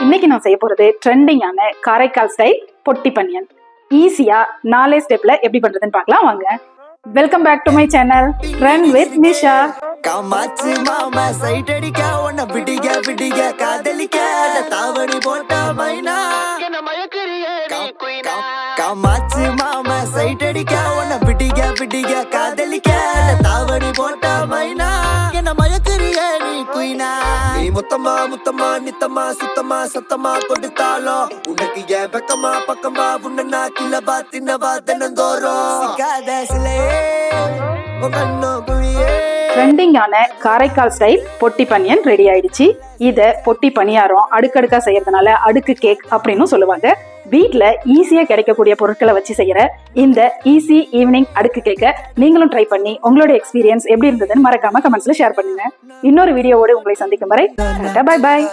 இன்னைக்கு நான் செய்ய போறது ட்ரெண்டிங்கான காரைக்கால் ஸ்டைல் பொட்டி பனியன். ஈஸியா நாலே ஸ்டெப்ல எப்படி பண்றதுன்னு பார்க்கலாம் வாங்க. Welcome back to my channel run with Nisha காமாச்சு மாமா சைட் அடிக்க உன்ன பிடிக்க பிடிக்க காதலிக்க அட தாவணி போட்ட மைனா. கா- கா- காமாச்சு மாமா சைட் அடிக்க உன்ன பிடிக்க பிடிக்க காதலிக்க தாவடி தாவணி போட்ட மைனா. என்ன மயக்கிறிய? நீ குயினா நீ முத்தமா முத்தமா நித்தமா சுத்தமா சத்தமா கொடுத்தாலும் உனக்கு ஏன் பக்கமா பக்கமா உன்ன நான் கிளவா தின்னவா தினந்தோறும் சிக்காத சிலையே உன் ட்ரெண்டிங்கான காரைக்கால் ஸ்டைல் பொட்டி பனியன் ரெடி ஆயிடுச்சு. இத பொட்டி பணியாரம் அடுக்கடுக்கா செய்யறதுனால அடுக்கு கேக் அப்படின்னு சொல்லுவாங்க. வீட்ல ஈஸியா கிடைக்கக்கூடிய பொருட்களை வச்சு செய்யற இந்த ஈஸி ஈவினிங் அடுக்கு கேட்க நீங்களும் ட்ரை பண்ணி உங்களோட எக்ஸ்பீரியன்ஸ் எப்படி இருந்ததுன்னு மறக்காம கமெண்ட்ஸில் ஷேர் பண்ணுங்க. இன்னொரு வீடியோவோட உங்களை சந்திக்கும் வரை பாய் பாய்